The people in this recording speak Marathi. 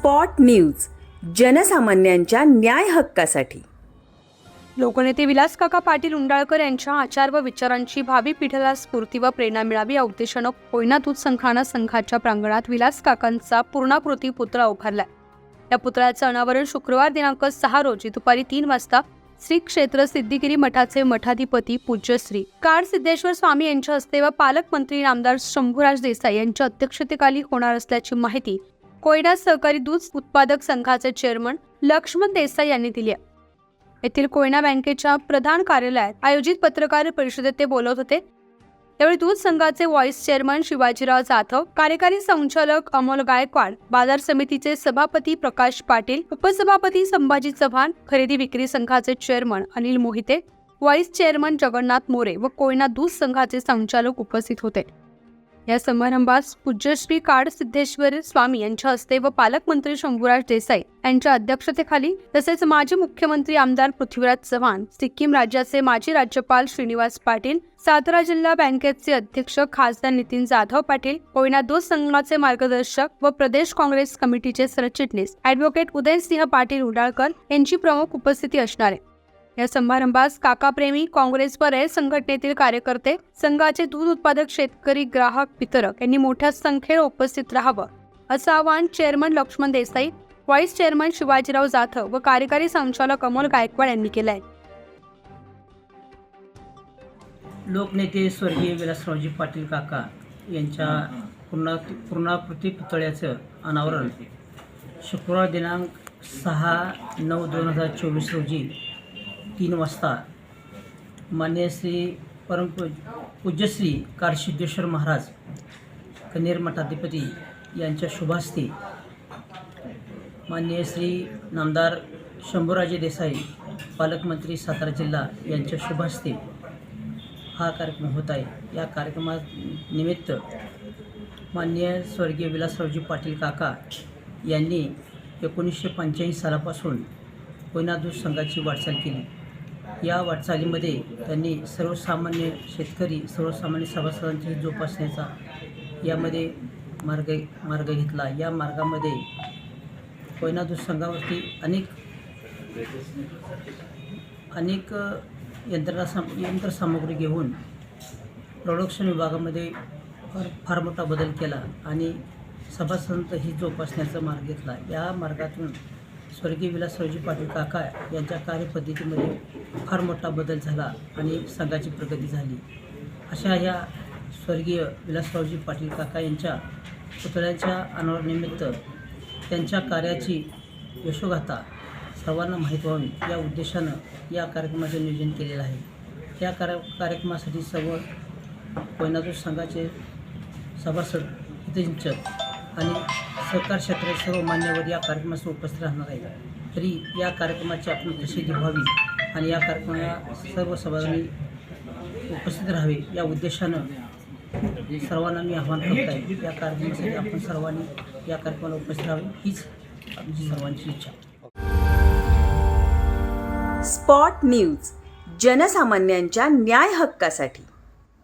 स्पॉट न्यूज जनसामान्यांच्या न्याय हक्कासाठी. लोकनेते विलास काका पाटील उंडाळकर यांच्या आचार व विचारांची भावी पिढीला स्फूर्ती व प्रेरणा मिळावी या उद्देशानं कोयना दूध संघानं संघाच्या प्रांगणात विलास काकांचा पूर्णाकृती पुतळा उभारलाय. या पुतळ्याचं अनावरण शुक्रवार दिनांक सहा रोजी दुपारी तीन वाजता श्री क्षेत्र सिद्धिगिरी मठाचे मठाधिपती पूज्य श्री काळ सिद्धेश्वर स्वामी यांच्या हस्ते व पालकमंत्री नामदार शंभूराज देसाई यांच्या अध्यक्षतेखाली होणार असल्याची माहिती कोयना सहकारी दूध उत्पादक संघाचे चेअरमन लक्ष्मण देसाई यांनी दिली आहे. येथील कोयना बँकेच्या प्रधान कार्यालयात आयोजित पत्रकार परिषदेत ते बोलत होते. त्यावेळी दूध संघाचे व्हॉइस चेअरमन शिवाजीराव जाधव कार्यकारी संचालक अमोल गायकवाड बाजार समितीचे सभापती प्रकाश पाटील उपसभापती संभाजी चव्हाण खरेदी विक्री संघाचे chairman Anil Mohite vice chairman Jagannath More व कोयना दूध संघाचे संचालक उपस्थित होते. या समारंभास पूज्यश्री काड सिद्धेश्वर स्वामी यांच्या हस्ते व पालकमंत्री शंभूराज देसाई यांच्या अध्यक्षतेखाली तसेच माजी मुख्यमंत्री आमदार पृथ्वीराज चव्हाण सिक्कीम राज्याचे माजी राज्यपाल श्रीनिवास पाटील सातारा जिल्हा बँकेचे अध्यक्ष खासदार नितीन जाधव पाटील कोयना दूध संघाचे मार्गदर्शक व प्रदेश काँग्रेस कमिटीचे सरचिटणीस अॅडव्होकेट उदयसिंह पाटील उडाळकर यांची प्रमुख उपस्थिती असणार आहे. या समारंभास काकाप्रेमी काँग्रेस व संघटनेतील कार्यकर्ते संघाचे दूध उत्पादक शेतकरी ग्राहक वितरक यांनी मोठ्या संख्येने उपस्थित राहावं असं आवाहन chairman Laxman Desai vice chairman Shivajirao Jadhav व कार्यकारी संचालक अमोल गायकवाड यांनी केलं आहे लोकनेते स्वर्गीय विलासरावजी पाटील काका यांच्या पूर्णा पूर्णाकृती पुतळ्याचं अनावरण शुक्रवार दिनांक सहा नऊ दोन हजार चोवीस रोजी तीन वाजता. मान्य श्री परमपू पूज्यश्री कारसिद्धेश्वर महाराज कनेर मठाधिपती यांच्या शुभास्ते. मान्य श्री नामदार शंभूराजे देसाई पालकमंत्री सातारा जिल्हा यांच्या शुभास्ते. हा कार्यक्रम होत आहे. या कार्यक्रमानिमित्त माननीय स्वर्गीय विलासरावजी पाटील काका यांनी एकोणीसशे पंच्याऐंशी सालापासून कोयनादूत संघाची वाटचाल केली. या वाटचालीमध्ये त्यांनी सर्वसामान्य शेतकरी सर्वसामान्य सभासदांची जोपासण्याचा यामध्ये मार्ग मार्ग घेतला. या मार्गामध्ये कोयनादू संघावरती अनेक अनेक यंत्रणा साम यंत्रसामुग्री घेऊन प्रोडक्शन विभागामध्ये फार फार मोठा बदल केला आणि सभासदांत ही जोपासण्याचा मार्ग घेतला. या मार्गातून स्वर्गीय विलासरावजी पाटील काका यांच्या कार्यपद्धतीमध्ये फार मोठा बदल झाला आणि संघाची प्रगती झाली. अशा ह्या स्वर्गीय विलासरावजी पाटील काका यांच्या पुतळ्यांच्या अनावरणानिमित्त त्यांच्या कार्याची यशोगाथा सर्वांना माहीत व्हावी या उद्देशानं या कार्यक्रमाचे नियोजन केलेलं आहे. या कार्य कार्यक्रमासाठी सर्व कोयनादूर संघाचे सभासद हितचिंतक आणि सहकार क्षेत्रात सर्व मान्यवर या कार्यक्रमास उपस्थित राहणार आहेत. तरी या कार्यक्रमाची आपण प्रसिद्धी व्हावी आणि या कार्यक्रमाला सर्व सभागृही उपस्थित राहावे या उद्देशानं सर्वांना मी आव्हान करत आहे या कार्यक्रमासाठी आपण सर्वांनी या कार्यक्रमाला उपस्थित राहावे हीच आमची सर्वांची इच्छा. स्पॉट न्यूज जनसामान्यांच्या न्याय हक्कासाठी.